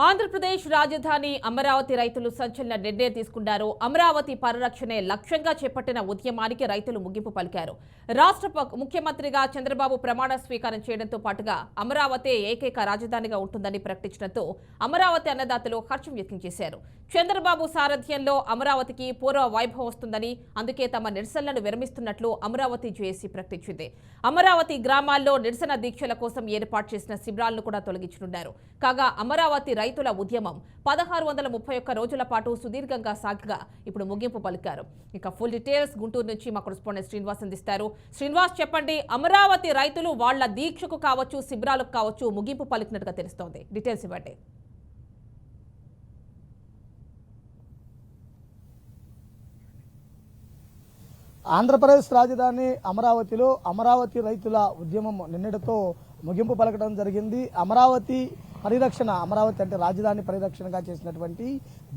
ఆంధ్రప్రదేశ్ రాజధాని అమరావతి రైతులు సంచలన నిర్ణయం తీసుకున్నారు. అమరావతి పరిరక్షణే లక్ష్యంగా చేపట్టిన ఉద్యమానికి రైతులు ముగింపు పలికారు. రాష్ట్ర ప- ముఖ్యమంత్రిగా చంద్రబాబు ప్రమాణ స్వీకారం చేయడంతో పాటుగా అమరావతి ఏకైక రాజధానిగా ఉంటుందని ప్రకటించడంతో అమరావతి అన్నదాతలు హర్షం వ్యక్తం చేశారు. చంద్రబాబు సారథ్యంలో అమరావతికి పూర్వ వైభవం వస్తుందని అందుకే తమ నిరసనలను విరమిస్తున్నట్లు అమరావతి జేఏసీ ప్రకటించింది. అమరావతి గ్రామాల్లో నిరసన దీక్షల కోసం ఏర్పాటు చేసిన శిబిరాలను కూడా తొలగించనున్నారు. కాగా అమరావతి రైతుల ఉద్యమం. పదహారు వందల ముప్పై ఒక్క రోజుల పాటు సుదీర్ఘంగా సాగగా ఇప్పుడు ముగింపు పలికారు. ఇక ఫుల్ డీటెయిల్స్ గుంటూరు నుంచి మా కొరెస్పాండెంట్ శ్రీనివాస్ అందిస్తారు. శ్రీనివాస్ చెప్పండి అమరావతి రైతులు వాళ్ళ దీక్షకు కావచ్చు శిబిరాలకు కావచ్చు ముగింపు పలికినట్టుగా తెలుస్తోంది. డీటెయిల్స్ ఇవ్వండి. ఆంధ్రప్రదేశ్ రాజధాని అమరావతిలో అమరావతి రైతుల ఉద్యమం నిన్నటితో ముగింపు పలకడం జరిగింది. అమరావతి పరిరక్షణ అమరావతి అంటే రాజధాని పరిరక్షణగా చేసినటువంటి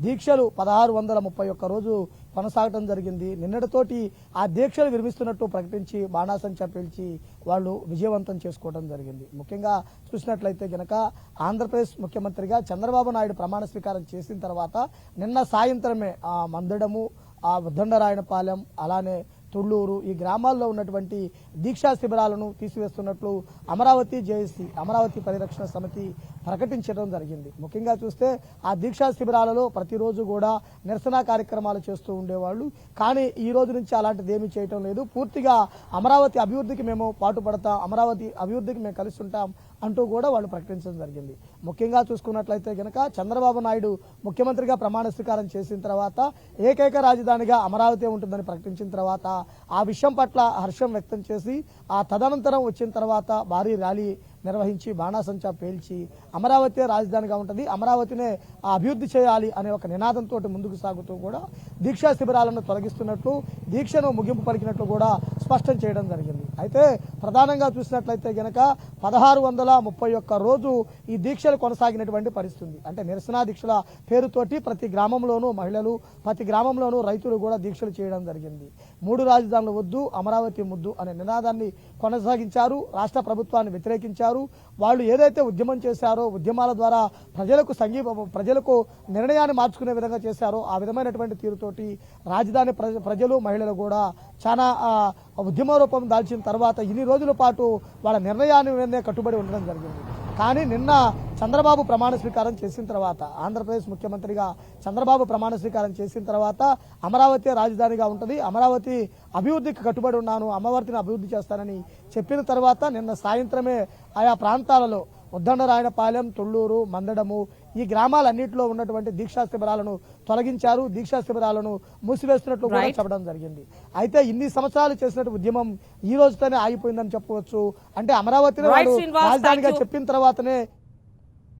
దీక్షలు పదహారు వందల ముప్పై ఒక్క రోజు కొనసాగడం జరిగింది. నిన్నటితోటి ఆ దీక్షలు విరమిస్తున్నట్టు ప్రకటించి బాణాసంచా పిలిచి వాళ్ళు విజయవంతం చేసుకోవడం జరిగింది. ముఖ్యంగా చూసినట్లయితే గనక ఆంధ్రప్రదేశ్ ముఖ్యమంత్రిగా చంద్రబాబు నాయుడు ప్రమాణ స్వీకారం చేసిన తర్వాత నిన్న సాయంత్రమే ఆ మందడము ఆ ఉద్దండరాయణపాలెం అలానే తుళ్ళూరు ఈ గ్రామాల్లో ఉన్నటువంటి దీక్షా శిబిరాలను తీసివేస్తున్నట్లు అమరావతి జేఏసీ అమరావతి పరిరక్షణ సమితి ప్రకటించడం జరిగింది. ముఖ్యంగా చూస్తే ఆ దీక్షా శిబిరాలలో ప్రతిరోజు కూడా నిరసన కార్యక్రమాలు చేస్తూ ఉండేవాళ్ళు. కానీ ఈ రోజు నుంచి అలాంటిది ఏమీ చేయటం లేదు. పూర్తిగా అమరావతి అభివృద్ధికి మేము పాటుపడతాం అమరావతి అభివృద్ధికి మేము కలిసి ఉంటాం అంటూ కూడా వాళ్ళు ప్రకటించడం జరిగింది. ముఖ్యంగా చూసుకున్నట్లయితే కనుక చంద్రబాబు నాయుడు ముఖ్యమంత్రిగా ప్రమాణ స్వీకారం చేసిన తర్వాత ఏకైక రాజధానిగా అమరావతి ఉంటుందని ప్రకటించిన తర్వాత ఆ విషయం పట్ల హర్షం వ్యక్తం చేసి ఆ తదనంతరం వచ్చిన తర్వాత భారీ ర్యాలీ నిర్వహించి బాణాసంచా పేల్చి అమరావతి రాజధానిగా ఉంటుంది. అమరావతినే ఆ అభివృద్ధి చేయాలి అనే ఒక నినాదంతో ముందుకు సాగుతూ కూడా దీక్షా శిబిరాలను తొలగిస్తున్నట్లు దీక్షను ముగింపు పలికినట్లు కూడా స్పష్టం చేయడం జరిగింది. అయితే ప్రధానంగా చూసినట్లయితే గనక పదహారు వందల ముప్పై ఒక్క రోజు ఈ దీక్షలు కొనసాగినటువంటి పరిస్థితి అంటే నిరసన దీక్షల పేరుతోటి ప్రతి గ్రామంలోనూ మహిళలు ప్రతి గ్రామంలోనూ రైతులు కూడా దీక్షలు చేయడం జరిగింది. మూడు రాజధానులు వద్దు అమరావతి ముద్దు అనే నినాదాన్ని కొనసాగించారు రాష్ట్ర ప్రభుత్వాన్ని వ్యతిరేకించారు. వాళ్ళు ఏదైతే ఉద్యమం చేశారో ఉద్యమాల ద్వారా ప్రజలకు సంఘీ ప్రజలకు నిర్ణయాన్ని మార్చుకునే విధంగా చేశారో ఆ విధమైనటువంటి తీరుతోటి రాజధాని ప్రజ- ప్రజలు మహిళలు కూడా చాలా ఉద్యమ రూపం దాల్చిన తర్వాత ఇన్ని రోజుల పాటు వాళ్ళ నిర్ణయాన్ని మీదనే కట్టుబడి ఉండడం జరిగింది. కానీ నిన్న చంద్రబాబు ప్రమాణ స్వీకారం చేసిన తర్వాత ఆంధ్రప్రదేశ్ ముఖ్యమంత్రిగా చంద్రబాబు ప్రమాణ స్వీకారం చేసిన తర్వాత అమరావతి రాజధానిగా ఉంటుంది. అమరావతి అభివృద్ధికి కట్టుబడి ఉన్నాను అమరావతిని అభివృద్ధి చేస్తానని చెప్పిన తర్వాత నిన్న సాయంత్రమే ఆయా ప్రాంతాలలో ఉద్దండరాయనపాలెం తుళ్ళూరు మందడము ఈ గ్రామాలన్నింటిలో ఉన్నటువంటి దీక్షా శిబిరాలను తొలగించారు. దీక్షా శిబిరాలను మూసివేస్తున్నట్లు కూడా చెప్పడం జరిగింది. అయితే ఇన్ని సంవత్సరాలు చేసినట్టు ఉద్యమం ఈ రోజుతోనే ఆగిపోయిందని చెప్పవచ్చు. అంటే శ్రీనివాస్, రాజధానిగా. చెప్పిన తర్వాతనే